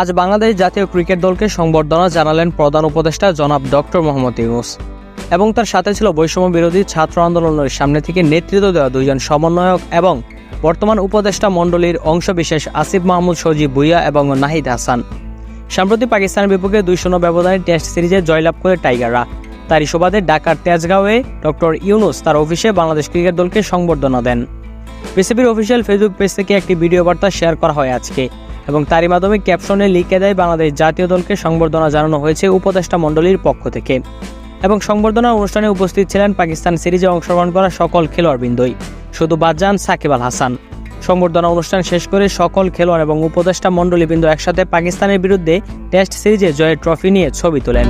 আজ বাংলাদেশ জাতীয় ক্রিকেট দলকে সংবর্ধনা জানালেন প্রধান উপদেষ্টা জনাব ডক্টর মোহাম্মদ ইউনুস। এবং তার সাথে ছিল বৈষম্য বিরোধী ছাত্র আন্দোলনের সামনে থেকে নেতৃত্ব দেওয়া দুইজন সমন্বয়ক এবং বর্তমান উপদেষ্টা মণ্ডলীর অংশবিশেষ আসিফ মাহমুদ, সজীব ভুইয়া এবং নাহিদ হাসান। সম্প্রতি পাকিস্তানের বিপক্ষে দুই শূন্য ব্যবধানে টেস্ট সিরিজে জয়লাভ করে টাইগাররা। তারই সুবাদে ঢাকার তেজগাঁওয়ে ডক্টর ইউনুস তার অফিসে বাংলাদেশ ক্রিকেট দলকে সংবর্ধনা দেন। বিসিবির অফিসিয়াল ফেসবুক পেজ থেকে একটি ভিডিও বার্তা শেয়ার করা হয় আজকে। এবং তারই মাধ্যমে ক্যাপশনে লিখে দেয় বাংলাদেশ জাতীয় দলকে সংবর্ধনা জানানো হয়েছে উপদেষ্টা মণ্ডলীর পক্ষ থেকে। এবং সংবর্ধনা অনুষ্ঠানে উপস্থিত ছিলেন পাকিস্তান সিরিজে অংশগ্রহণ করা সকল খেলোয়াড়বৃন্দই। শুধু বাদ যান সাকিব আল হাসান। সংবর্ধনা অনুষ্ঠান শেষ করে সকল খেলোয়াড় এবং উপদেষ্টা মণ্ডলীবৃন্দ একসাথে পাকিস্তানের বিরুদ্ধে টেস্ট সিরিজে জয়ের ট্রফি নিয়ে ছবি তোলেন।